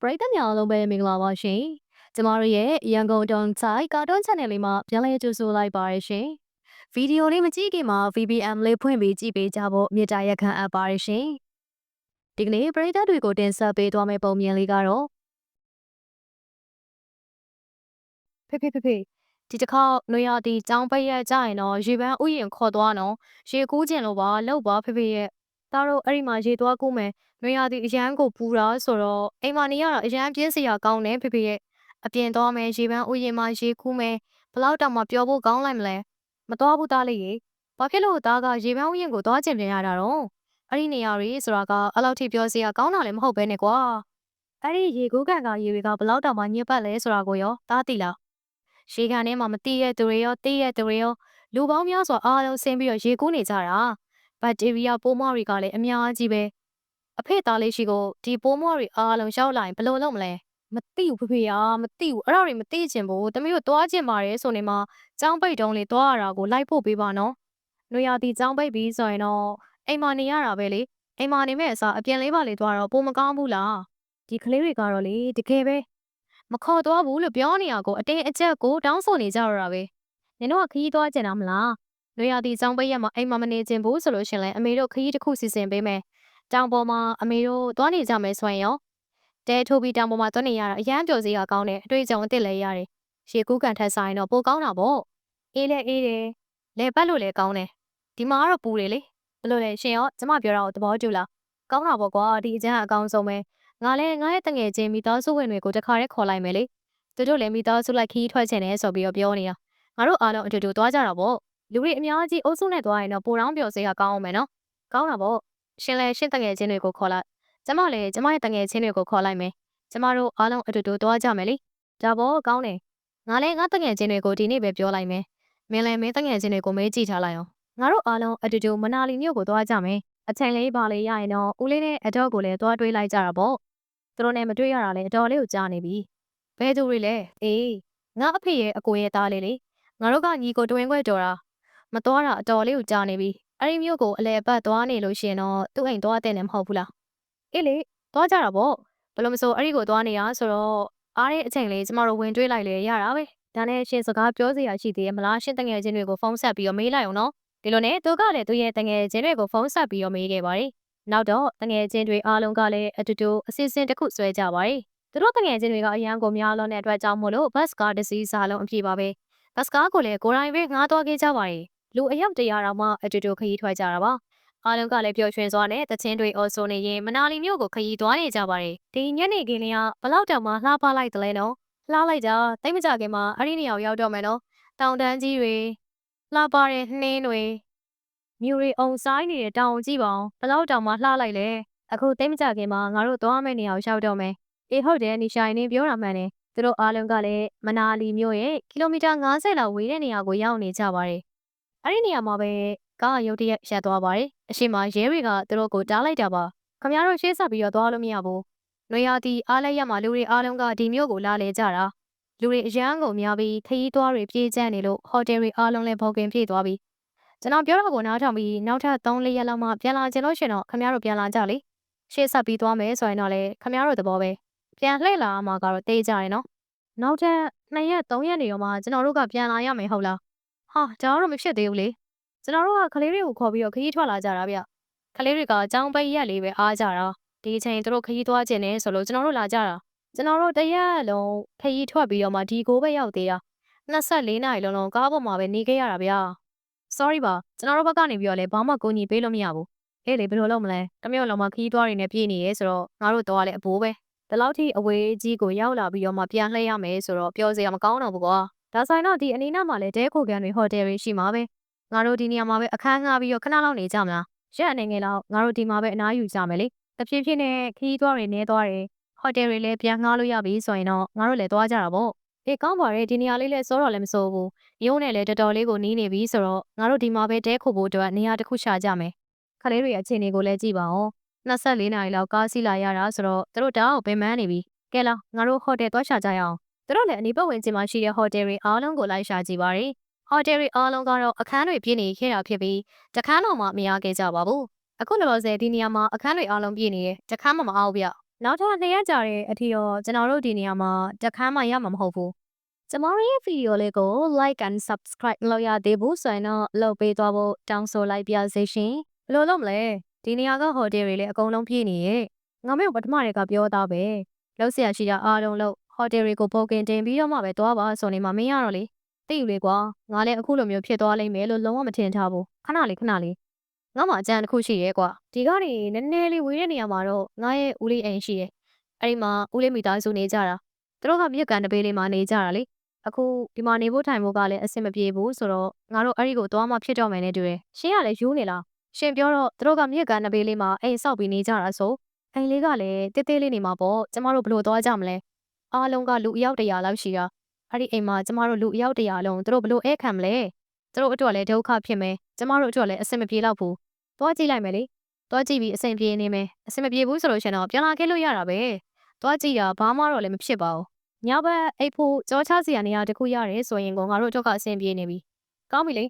ပရိသတ်များအားလုံးပဲမင်္ဂလာပါရှင်။ကျမတို့ရဲ့ရန်ကုန်တုံဆိုင်ကာတွန်း channel လေးမှာပြန်လည်ကြိုဆိုလိုက်ပါရရှင်။ဗီဒီယိုလေးမကြည့်ခင်မှာ VPN လေးဖွင့်ပြီးကြည့်ပေးကြဖို့မြစ်တာရက်ခံအပ်ပါရရှင်။ဒီကနေ့ပရိသတ်တွေကိုတင်ဆက်ပေးသွားမယ့်ပုံမြင်လေးကတော့ဖေဖေဖေဖေဒီတစ်ခါနွေရာတီចောင်းပိတ်ရက်ကြရင်တော့ရေပန်းဥယျင်ခေါ်သွားနော်ရေကူးကျင်လို့ပါလောက်ပါဖေဖေရဲ့ဒါတော့အဲ့ဒီမှာရေသွားကူးမယ်နွေရာသီအရန်ကိုပူတာဆိုတော့အိမ်မနေရတာအရန်ပြင်းစရာကောင်းတယ်ဖေဖေရဲ့အပြင်သွားမယ်ရေပန်းဥယျာဉ်မှာရေကူးမယ်ဘလောက်တောင်မှပျော်ဖို့ကောင်းလိုက်မလဲမသွားဘူးသားလေးရေဘာဖြစ်လို့သားကရေပန်းဥယျာဉ်ကိုသွားကျင်ပြန်ရတာတော့အဲ့ဒီနေရာတွေဆိုတာကအလောက်ထိပြောစရာကောင်းတာလည်းမဟုတ်ပဲနဲ့ကွာအဲ့ဒီရေကူးကန်ကရေတွေကဘလောက်တောင်မှညစ်ပတ်လဲဆိုတာကိုရောသားသိလားရေကန်ထဲမှာမတိရဲ့သူတွေရောတိရဲ့သူတွေရောလူပေါင်းများစွာအားလုံးဆင်းပြီးတော့ရေကူးနေကြတာဘက်တီးရီးယားပိုးမွှားတွေကလည်းအများကြီးပဲ အဖေသားလေးရှိကိုဒီပိုးမွှားတွေအားလုံးရောက်လာရင်ဘယ်လိုလုပ်မလဲမသိဘူးဖေဖေကမသိဘူးအဲ့ဒါတွေမသိချင်ဘူးတမီးတို့သွားချင်ပါတယ်ဆိုနေမှာចောင်းပိတ်တုံးလေးသွားရတာကိုလိုက်ဖို့ပေးပါနော်။နွေရာသီចောင်းပိတ်ပြီးဆိုရင်တော့အိမ်မနေရတာပဲလေအိမ်မနေမဲ့အစားအပြင်လေးပါလေးသွားတော့ပိုမကောင်းဘူးလား။ဒီကလေးတွေကတော့လေတကယ်ပဲမခေါ်သွားဘူးလို့ပြောနေရကိုအတင်းအကျပ်ကိုတောင်းဆိုနေကြရတာပဲ။နင်တို့ကခရီးသွားကြတာမလား။နွေရာသီចောင်းပိတ်ရက်မှာအိမ်မမနေချင်ဘူးဆိုလို့ရှင်လဲအမေတို့ခရီးတစ်ခုစီစဉ်ပေးမယ်။ တောင်ပေါ်မှာအမေတို့သွားနေကြမယ်ဆိုရင်ရောတဲထိုးပြီးတောင်ပေါ်မှာသွားနေရတာအရန်ပျော်စရာကောင်းတယ်အတွေ့အကြုံအသစ်လည်းရတယ်။ရေကူးကန်ထက်ဆိုင်တော့ပိုကောင်းတာပေါ့။အေးလဲအေးတယ်။လဲပတ်လို့လည်းကောင်းတယ်။ဒီမှာကတော့ပူတယ်လေ။ဘယ်လိုလဲရှင်ရောကျမပြောတာကိုသဘောတူလား။ကောင်းတာပေါ့ကွာဒီအကျန်းအကောင်းဆုံးပဲ။ငါလည်းငါရဲ့တငယ်ချင်းမိသားစုဝင်တွေကိုတခါတည်းခေါ်လိုက်မယ်လေ။သူတို့လည်းမိသားစုလိုက်ခီးထွက်ချင်တယ်ဆိုပြီးတော့ပြောနေတာ။ငါတို့အားလုံးအတူတူသွားကြတာပေါ့။လူတွေအများကြီးအုပ်စုနဲ့သွားရင်တော့ပိုတောင်းပျော်စရာကောင်းအောင်မယ်နော်။ကောင်းတာပေါ့။ ရှင်လည်းရှင်တငယ်ချင်းတွေကိုခေါ်လိုက်။ကျမလည်းကျမရဲ့တငယ်ချင်းတွေကိုခေါ်လိုက်မယ်။ကျမတို့အားလုံးအတူတူသွားကြမယ်လေ။ဒါပေါ့ကောင်းတယ်။ငါလည်းငါတငယ်ချင်းတွေကိုဒီနေ့ပဲပြောလိုက်မယ်။မင်းလည်းမင်းတငယ်ချင်းတွေကိုမေးကြည့်ထားလိုက်အောင်။ငါတို့အားလုံးအတူတူမနာလီမြို့ကိုသွားကြမယ်။အချိန်လေးပါလေးရရင်တော့ဦးလေးနဲ့အတော့ကိုလည်းသွားတွေးလိုက်ကြတာပေါ့။သူတို့နဲ့မတွေ့ရတာလည်းအတော်လေးကိုကြားနေပြီ။ဘယ်သူတွေလဲ။အေးငါအဖေရဲ့အကိုရဲ့သားလေးလေ။ငါတို့ကညီကိုတွင်ခွဲတော်တာ။မတော်တာအတော်လေးကိုကြားနေပြီ။ အဲ့ဒီမြို့ကိုအလဲပတ်သွားနေလို့ရှင်တော့သူ့အိမ်သွားတဲ့နဲ့မဟုတ်ဘူးလား။အေးလေသွားကြတာပေါ့။ဘယ်လိုမဆိုအဲ့ဒီကိုသွားနေရဆိုတော့အားတဲ့အချိန်လေးကျမတို့ဝင်တွေးလိုက်လေရတာပဲ။ဒါနဲ့ရှင်စကားပြောစရာရှိသေးရဲ့မလားရှင်တငယ်ချင်းတွေကိုဖုန်းဆက်ပြီးတော့မေးလိုက်အောင်နော်။ဒီလိုနဲ့သူကလည်းသူ့ရဲ့တငယ်ချင်းတွေကိုဖုန်းဆက်ပြီးတော့မေးခဲ့ပါတယ်။နောက်တော့တငယ်ချင်းတွေအားလုံးကလည်းအတူတူအစီအစဉ်တစ်ခုဆွဲကြပါတယ်။သူတို့တငယ်ချင်းတွေကအရန်ကိုများလုံးတဲ့အတွက်ကြောင့်မို့လို့ဘတ်ကားတစ်စီးစားလုံးအပြည့်ပါပဲ။ဘတ်ကားကိုလည်းကိုယ်တိုင်ပဲငှားသွားခဲ့ကြပါတယ်။ လူအယောက်တရာတော့မှအတူတူခရီးထွက်ကြတာပါ။အားလုံးကလည်းပျော်ရွှင်စွာနဲ့တချင်းတွေအော်ဆိုနေရင်မနာလီမြို့ကိုခရီးသွားနေကြပါတယ်။ဒီညနေခင်းလေးကဘလောက်တောင်မှလှပလိုက်တယ်လဲနော်။လှလိုက်တာတိတ်မကြခင်မှာအဲ့ဒီနေရာကိုရောက်တော့မယ်နော်။တောင်တန်းကြီးတွေလှပတဲ့နှင်းတွေမြူတွေအုံဆိုင်နေတဲ့တောင်ကြည့်ပါအောင်ဘလောက်တောင်မှလှလိုက်လဲ။အခုတိတ်မကြခင်မှာငါတို့သွားမယ့်နေရာကိုရောက်တော့မယ်။အေးဟုတ်တယ်နီရှိုင်နေပြောတာမှန်တယ်။သူတို့အားလုံးကလည်းမနာလီမြို့ရဲ့ကီလိုမီတာ90လောက်ဝေးတဲ့နေရာကိုရောက်နေကြပါတယ်။ အဲ့ဒီနေရာမှာပဲကားရုတ်တရက်ရပ်သွားပါတယ်။အရှိမရဲတွေကသူတို့ကိုတားလိုက်တာပါ။ခမရတို့ရှေ့ဆက်ပြီးတော့သွားလို့မရဘူး။နွေရာသီအားလည်းရမှာလူတွေအားလုံးကဒီမြို့ကိုလာလေကြတာ။လူတွေအရန်ကုန်များပြီးခရီးသွားတွေပြေးကျန်းနေလို့ဟိုတယ်တွေအားလုံးလည်းဘောကင်ပြည့်သွားပြီ။ကျွန်တော်ပြောတာကိုနားထောင်ပြီးနောက်ထပ်3-4ရက်လောက်မှပြန်လာချင်လို့ရှင်တော့ခမရတို့ပြန်လာကြလေ။ရှေ့ဆက်ပြီးသွားမယ်ဆိုရင်တော့လေခမရတို့သဘောပဲ။ပြန်လှည့်လာမှာကတော့တေးကြရနော်။နောက်ထပ်2ရက်3ရက်နေရောမှကျွန်တော်တို့ကပြန်လာရမယ်ဟုတ်လား။ ဟာဒါတော့မဖြစ်သေးဘူးလေ။ကျွန်တော်တို့ကကလေးတွေကိုခေါ်ပြီးတော့ခရီးထွက်လာကြတာဗျ။ကလေးတွေကចောင်းပိတ်ရက်လေးပဲအားကြတာ။ဒီအချိန်သူတို့ခရီးသွားခြင်းနဲ့ဆိုလို့ကျွန်တော်တို့လာကြတာ။ကျွန်တော်တို့တရက်လုံးခရီးထွက်ပြီးတော့မှဒီကိုပဲရောက်သေးတာ။24နာရီလုံးလုံးကားပေါ်မှာပဲနေခဲ့ရတာဗျ။ sorry ပါကျွန်တော်တို့ဘက်ကနေပြီးတော့လည်းဘာမှကူညီပေးလို့မရဘူး။အေးလေဘယ်လိုလုပ်မလဲ။တမျိုးလုံးမှာခရီးသွားတွေနဲ့ပြည့်နေရဲဆိုတော့ငါတို့တော့လည်းအဘိုးပဲ။ဒီလောက်ထိအဝေးကြီးကိုရောက်လာပြီးတော့မှပြန်လှည့်ရမယ်ဆိုတော့ပြောစရာမကောင်းတော့ဘူးကွာ။ ဒါဆိုင်တော့ဒီအနီးနားမှာလည်းတဲခိုကန်တွေဟိုတယ်တွေရှိမှာပဲ။ငါတို့ဒီနေရာမှာပဲအခန်းငှားပြီးတော့ခဏလောက်နေကြမလား။ရက်အနေငယ်လောက်ငါတို့ဒီမှာပဲအနားယူကြမယ်လေ။တဖြည်းဖြည်းနဲ့ခရီးသွားတွေနေသွားတယ်။ဟိုတယ်တွေလည်းပြန်ငှားလို့ရပြီဆိုရင်တော့ငါတို့လည်းသွားကြတာပေါ့။အေးကောင်းပါရဲ့ဒီနေရာလေးလည်းစောတော့လည်းမစိုးဘူး။ရုံးနဲ့လည်းတော်တော်လေးကိုနီးနေပြီဆိုတော့ငါတို့ဒီမှာပဲတဲခိုဖို့အတွက်နေရာတစ်ခုရှာကြမယ်။ခလေးတွေအခြေအနေကိုလည်းကြည့်ပါဦး။24နာရီလောက်ကားစီးလာရတာဆိုတော့သူတို့တောင်းကိုပင်ပန်းနေပြီ။ကဲလားငါတို့ဟိုတယ်သွားရှာကြရအောင်။ သူတို့လည်းအနီးပတ်ဝန်းကျင်မှာရှိတဲ့ဟိုတယ်တွေအားလုံးကိုလိုက်ရှာကြည့်ပါတယ်။ဟိုတယ်တွေအားလုံးကတော့အခန်းတွေပြည့်နေခဲ့တာဖြစ်ပြီးတခန်းတော့မှမရခဲ့ကြပါဘူး။အခုလောလောဆယ်ဒီနေရာမှာအခန်းတွေအားလုံးပြည့်နေတယ်။တခန်းမှမအောင်ဗျ။နောက်ထပ်နေရကြတဲ့အထီတော့ကျွန်တော်တို့ဒီနေရာမှာတခန်းမှရမှာမဟုတ်ဘူး။ကျွန်တော်ရဲ့ဗီဒီယိုလေးကို like and subscribe လုပ်ရသေးဘူးဆိုရင်တော့လုပ်ပေးသွားဖို့တောင်းဆိုလိုက်ပါစေရှင်။ဘယ်လိုလုပ်မလဲ။ဒီနေရာကဟိုတယ်တွေလည်းအကုန်လုံးပြည့်နေရဲ့။ငါမေကိုပထမတည်းကပြောသားပဲ။လောက်ဆရာရှိတာအားလုံးလို့ ဟိုတယ်တွေကို booking တင်ပြီးတော့မှပဲသွားပါဆိုနေမှမင်းရတော့လေသိယူလေကွာငါလည်းအခုလိုမျိုးဖြစ်သွားလိမ့်မယ်လို့လုံးဝမထင်ထားဘူးခဏလေးခဏလေးငါမှအကြံတစ်ခုရှိရဲကွာဒီကနေနည်းနည်းလေးဝေးတဲ့နေရာမှာတော့ငါရဲ့ဦးလေးအိမ်ရှိရဲ့အဲ့ဒီမှာဦးလေးမိသားစုနေကြတာသူတို့ကမြက်ကန်တပေးလေးမှာနေကြတာလေအခုဒီမှာနေဖို့ထိုင်ဖို့ကလည်းအဆင်မပြေဘူးဆိုတော့ငါတို့အဲ့ဒီကိုသွားမှဖြစ်တော့မယ်နဲ့တူတယ်ရှင်းရလဲယူနေလားရှင်ပြောတော့သူတို့ကမြက်ကန်တပေးလေးမှာအိမ်ဆောက်ပြီးနေကြတာဆိုအိမ်လေးကလည်းတေးသေးလေးနေမှာပေါ့ကျမတို့ဘယ်လိုသွားကြမလဲ အားလုံးကလူအယောက်တရာလောက်ရှိတာအဲ့ဒီအိမ်မှာကျမတို့လူအယောက်တရာလုံးသူတို့ဘယ်လိုဧခံမလဲသူတို့အတွက်လည်းဒုက္ခဖြစ်မယ်ကျမတို့အတွက်လည်းအဆင်မပြေတော့ဘူးသွားကြည့်လိုက်မယ်လေသွားကြည့်ပြီးအဆင်ပြေနေမယ်အဆင်မပြေဘူးဆိုလို့ရှင်တော့ပြန်လာခဲ့လို့ရတာပဲသွားကြည့်တာဘာမှတော့လည်းမဖြစ်ပါဘူးညဘက်အိတ်ဖို့ကြောချစီရနေရတခုရတယ်ဆိုရင်ကိုငါတို့အတွက်ကအဆင်ပြေနေပြီကောင်းပြီလေ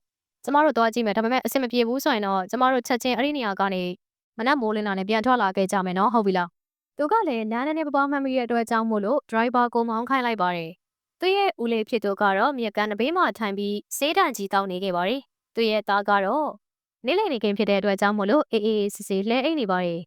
ကျမတို့သွားကြည့်မယ်ဒါပေမဲ့အဆင်မပြေဘူးဆိုရင်တော့ကျမတို့ချက်ချင်းအဲ့ဒီနေရာကနေမနက်မိုးလင်းလာနဲ့ပြန်ထွက်လာခဲ့ကြမယ်နော်ဟုတ်ပြီလား သူကလည်းနားနဲ့ပပမှတ်မိတဲ့အတွက်ကြောင့်မို့လို့ driver ကိုမောင်းခိုင်းလိုက်ပါတယ်သူရဲ့ဦးလေးဖြစ်သူကတော့မြေကန်တဘေးမှာထိုင်ပြီးစေးတန်ကြီးတောင်းနေခဲ့ပါတယ်သူရဲ့သားကတော့နေ့လည်နေခင်းဖြစ်တဲ့အတွက်ကြောင့်မို့လို့အေးအေးစစ်စစ်လဲအိတ်နေပါတယ်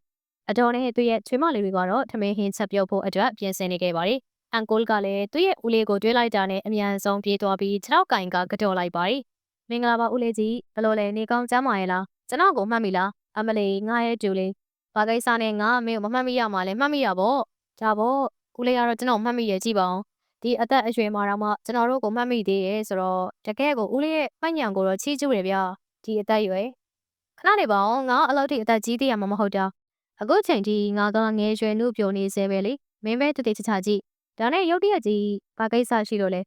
အတော်နဲ့သူရဲ့ချွေးမလေးတွေကတော့ထမင်းဟင်းချက်ပြုတ်ဖို့အတွက်ပြင်ဆင်နေခဲ့ပါတယ်အန်ကိုလ်ကလည်းသူ့ရဲ့ဦးလေးကိုတွေးလိုက်တာနဲ့အမြန်ဆုံးပြေးသွားပြီးခြေထောက်ကင်ကကြော်လိုက်ပါတယ်မင်္ဂလာပါဦးလေးကြီးဘယ်လိုလဲနေကောင်းကျမ်းမာရဲ့လားကျွန်တော်ကိုမှတ်မိလားအမလီငါရဲ့ဂျူလေး ဘာကိစ္စနဲ့ငါအမေကိုမမှတ်မိရမှာလဲမှတ်မိရပေါ့ဒါပေါ့ဦးလေးကတော့ကျွန်တော်မှတ်မိရကြည့်ပါအောင်ဒီအသက်အရွယ်မှာတော့မှကျွန်တော်တို့ကိုမှတ်မိသေးရဲ့ဆိုတော့တကယ်ကိုဦးလေးရဲ့မှတ်ညံကိုတော့ချီးကျူးတယ်ဗျာဒီအသက်ရွယ်ခဏနေပါအောင်ငါအလောက်ထိအသက်ကြီးသေးရမှာမဟုတ်တာအခုချိန်ထိငါကငယ်ရွယ်နှုတ်ပြိုနေစေပဲလေမင်းပဲတတိချချကြည့်ဒါနဲ့ရုတ်တရက်ကြီးဘာကိစ္စရှိလို့လဲ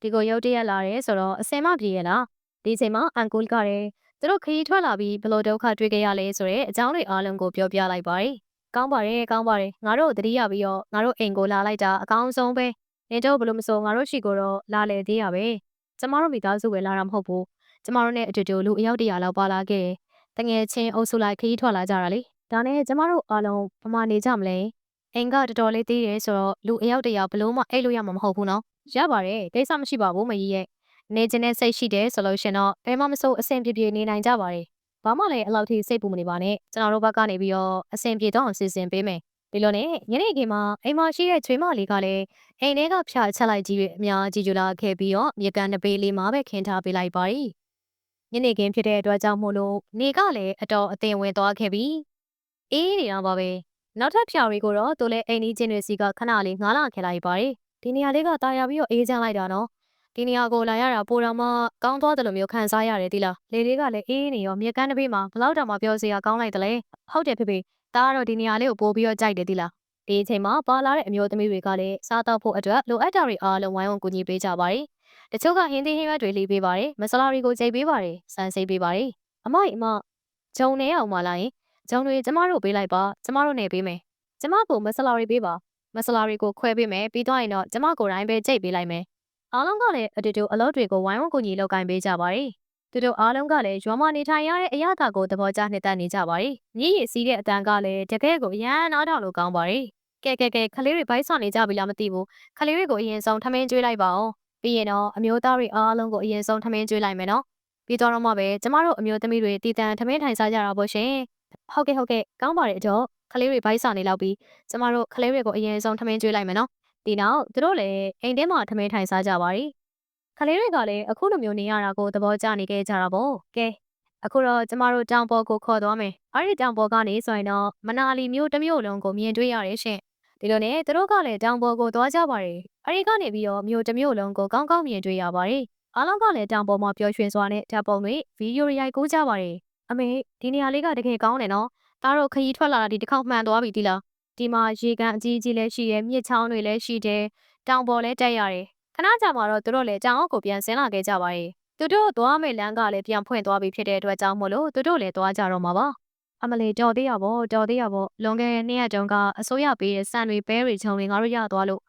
ဒီကိုရုတ်တရက်လာတယ်ဆိုတော့အစင်မပြေရလားဒီချိန်မှာအန်ကူလ်ကလည်း သူတို့ခရီးထွက်လာပြီးဘလို့ဒုက္ခတွေ့ခဲ့ရလဲဆိုတဲ့အကြောင်းတွေအားလုံးကိုပြောပြလိုက်ပါတယ်ကောင်းပါတယ်ကောင်းပါတယ်ငါတို့တတိယပြီးတော့ငါတို့အိမ်ကိုလာလိုက်တာအကောင်းဆုံးပဲနေတော့ဘလို့မစိုးငါတို့ရှိကိုတော့လာလေသေးရပဲကျမတို့မိသားစုပဲလာတာမဟုတ်ဘူးကျမတို့နဲ့အတူတူလူအယောက်တရာလောက်ပါလာခဲ့တငယ်ချင်းအုပ်စုလိုက်ခရီးထွက်လာကြတာလေဒါနဲ့ကျမတို့အားလုံးဘမနေကြမလဲအိမ်ကတော်တော်လေးသေးတယ်ဆိုတော့လူအယောက်တရာဘလို့မှအိတ်လို့ရမှာမဟုတ်ဘူးနော်ရပါတယ်ကိစ္စမရှိပါဘူးမကြီးရဲ့ နေခြင်းနဲ့စိတ်ရှိတယ်ဆိုလို့ရှင်တော့ဘယ်မှမစိုးအဆင်ပြေပြေနေနိုင်ကြပါတယ်ဘာမှလည်းအလောက်ထိစိတ်ပူမနေပါနဲ့ကျွန်တော်တို့ဘက်ကနေပြီးတော့အဆင်ပြေတော့အောင်စီစဉ်ပေးမယ်ဒီလိုနဲ့ညနေခင်းမှာအိမ်မှာရှိတဲ့ချွေးမလေးကလည်းအိမ်ထဲကဖျာချက်လိုက်ကြီးအများကြီးကြူလာခဲ့ပြီးတော့မြေကန်တစ်ပေးလေးမှာပဲခင်းထားပေးလိုက်ပါရီညနေခင်းဖြစ်တဲ့အတွက်ကြောင့်မို့လို့နေကလည်းအတော်အသင်ဝင်သွားခဲ့ပြီးအေးနေတာပါပဲနောက်ထပ်ဖြာတွေကိုတော့သူလည်းအိမ်ကြီးချင်းတွေစီကခဏလေးငားလာခဲ့လိုက်ပါရီဒီနေရာလေးကတာယာပြီးတော့အေးချမ်းလိုက်တာနော် ဒီနေရာကိုလာရတာပိုတော်မှကောင်းသွားတယ်လို့မျိုးခံစားရတယ်ဒီလားလေလေးကလည်းအေးနေရောမြေကမ်းတစ်ပေးမှာဘလောက်တောင်မှပြောစရာကောင်းလိုက်တယ်လေဟုတ်တယ်ဖေဖေဒါကတော့ဒီနေရာလေးကိုပို့ပြီးတော့ကြိုက်တယ်ဒီလားဒီအချိန်မှာပါလာတဲ့အမျိုးသမီးတွေကလည်းစားတော့ဖို့အတွက်လိုအပ်တာတွေအားလုံးဝိုင်းဝန်းကူညီပေးကြပါတယ်တချို့ကဟင်းသီးဟင်းရွက်တွေလေးပေးပါတယ်မဆလာတွေကိုကြိတ်ပေးပါတယ်စမ်းစိတ်ပေးပါတယ်အမအမဂျုံနေအောင်မလာရင်ဂျုံတွေကျမတို့ပေးလိုက်ပါကျမတို့နေပေးမယ်ကျမကိုမဆလာတွေပေးပါမဆလာတွေကိုခွဲပေးမယ်ပြီးတော့ရင်တော့ကျမကိုယ်တိုင်ပဲကြိတ်ပေးလိုက်မယ် အားလုံးကလည်းအတူတူအလုပ်တွေကိုဝိုင်းဝန်းကူညီလုပ်ကိုင်ပေးကြပါတယ်သူတို့အားလုံးကလည်းရွာမနေထိုင်ရတဲ့အရာတာကိုသဘောကျနှစ်သက်နေကြပါတယ်။မြည်ရည်စီးတဲ့အတန်ကလည်းတကယ်ကိုရမ်းနားထောင်လို့ကောင်းပါတယ်။ကဲကဲကဲခလေးတွေဘိုက်ဆွနေကြပြီလားမသိဘူး။ခလေးတွေကိုအရင်ဆုံးထမင်းကျွေးလိုက်ပါအောင်။ပြီးရင်တော့အမျိုးသားတွေအားလုံးကိုအရင်ဆုံးထမင်းကျွေးလိုက်မယ်နော်။ပြီးတော့မှပဲကျမတို့အမျိုးသမီးတွေတည်တံထမင်းထိုင်စားကြတာပေါ့ရှင်။ဟုတ်ကဲ့ဟုတ်ကဲ့ကောင်းပါတယ်အတော့ခလေးတွေဘိုက်ဆွနေလောက်ပြီးကျမတို့ခလေးတွေကိုအရင်ဆုံးထမင်းကျွေးလိုက်မယ်နော်။ ဒီနောက်သူတို့လည်းအိမ်ထဲမှာထမင်းထိုင်စားကြပါရီ။ခလေးတွေကလည်းအခုလိုမျိုးနေရတာကိုသဘောကျနေခဲ့ကြတာပေါ့။ကဲအခုတော့ကျမတို့တောင်ပေါ်ကိုခေါ်သွားမယ်။အဲ့ဒီတောင်ပေါ်ကနေဆိုရင်တော့မနာလီမြို့တစ်မြို့လုံးကိုမြင်တွေ့ရတယ်ရှင်။ဒီလိုနဲ့သူတို့ကလည်းတောင်ပေါ်ကိုသွားကြပါတယ်။အဲ့ဒီကနေပြီးတော့မြို့တစ်မြို့လုံးကိုကောင်းကောင်းမြင်တွေ့ရပါတယ်။အားလုံးကလည်းတောင်ပေါ်မှာပျော်ရွှင်စွာနဲ့ဓာတ်ပုံတွေဗီဒီယိုတွေရိုက်ကူးကြပါတယ်။အမေဒီနေရာလေးကတကယ်ကောင်းတယ်နော်။ဒါတော့ခရီးထွက်လာတာဒီတစ်ခေါက်မှန်သွားပြီဒီလား။ ဒီမှာရေကန်အကြီးကြီးလည်းရှိတယ်မြစ်ချောင်းတွေလည်းရှိတယ်တောင်ပေါ်လည်းတက်ရတယ်ခဏကြာမှာတော့သူတို့လည်းကြောင်အုပ်ကိုပြန်ဆင်းလာခဲ့ကြပါရဲ့သူတို့သွားမယ့်လမ်းကလည်းပြန်ဖွင့်သွားပြီဖြစ်တဲ့အတွက်ကြောင့်မို့လို့သူတို့လည်းသွားကြတော့မှာပါအမလေးတော်သေးရပေါ့တော်သေးရပေါ့လွန်ခဲ့တဲ့နေ့ရက်တုန်းကအစိုးရပေးတဲ့စံတွေပဲတွေချုံတွေငါတို့ရသွားလို့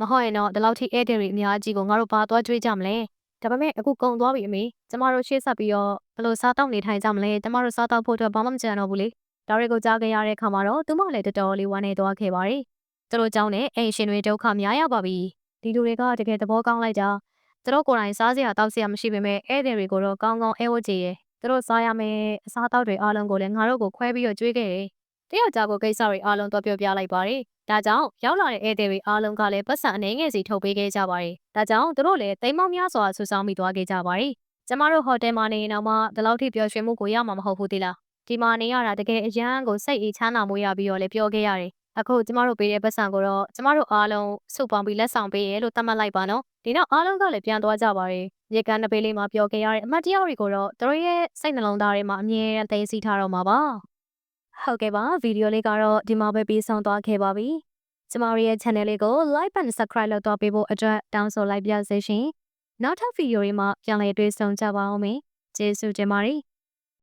မဟုတ်ရင်တော့ဒီလောက်ထိဧည့်သည်တွေအများကြီးကိုငါတို့ဘာသွားကြွေးကြမလဲဒါပေမဲ့အခုကုံသွားပြီအမေကျမတို့ရှေ့ဆက်ပြီးတော့ဘယ်လိုစားတောက်နေထိုင်ကြမလဲကျမတို့စားတောက်ဖို့အတွက်ဘာမှမကြံတော့ဘူးလေ ဒါတွေကိုကြားခဲ့ရတဲ့အခါမှာတော့သူမလည်းတော်တော်လေးဝမ်းနေသွားခဲ့ပါတယ်သူတို့ကြောင့်နဲ့အိမ်ရှင်တွေဒုက္ခများရပါပြီဒီလူတွေကတကယ်သဘောကောင်းလိုက်တာသူတို့ကိုယ်တိုင်စားစရာတောက်စရာမရှိပေမဲ့ဧည့်သည်တွေကိုတော့ကောင်းကောင်းအဲဝတ်ကြည့်ရဲသူတို့စားရမယ်အစားအသောက်တွေအားလုံးကိုလည်းငါတို့ကိုခွဲပြီးတော့ကျွေးခဲ့တယ်တယောက်ကြားကိုကိစ္စတွေအားလုံးတော့ပြောပြလိုက်ပါတယ်ဒါကြောင့်ရောက်လာတဲ့ဧည့်သည်တွေအားလုံးကလည်းပတ်စံအနေငယ်စီထုတ်ပေးခဲ့ကြပါတယ်ဒါကြောင့်သူတို့လည်းတိမ်မောင်းများစွာဆူဆောင်းမိသွားခဲ့ကြပါတယ်ကျမတို့ဟိုတယ်မှာနေရင်တော့မှဒီလောက်ထိပျော်ရွှင်မှုကိုရမှာမဟုတ်ဘူးတိလား ဒီမှာနေရတာတကယ်အရန်ကိုစိတ်အေးချမ်းသာမှုရပြီးတော့လည်းပြောခဲ့ရတယ်အခုကျမတို့ပေးတဲ့ပတ်စံကိုတော့ကျမတို့အားလုံးစုပေါင်းပြီးလက်ဆောင်ပေးရဲလို့သတ်မှတ်လိုက်ပါနော်ဒီနောက်အားလုံးကလည်းပြန်သွားကြပါတယ်ရေကန်တစ်ပေးလေးမှာပြောခဲ့ရတဲ့အမတ်တယောက်တွေကိုတော့သူတို့ရဲ့စိတ်နှလုံးသားထဲမှာအမြဲတမ်းသိသိထားတော့မှာပါဟုတ်ကဲ့ပါဗီဒီယိုလေးကတော့ဒီမှာပဲပြီးဆုံးသွားခဲ့ပါပြီကျမတို့ရဲ့ channel လေးကို like and subscribe လုပ်တော့ပေးဖို့အတွက်တောင်းဆိုလိုက်ပါရစေရှင်နောက်ထပ်ဗီဒီယိုတွေမှာပြန်လည်တွေ့ဆုံကြပါအောင်မယ်ကျေးဇူးတင်ပါတယ်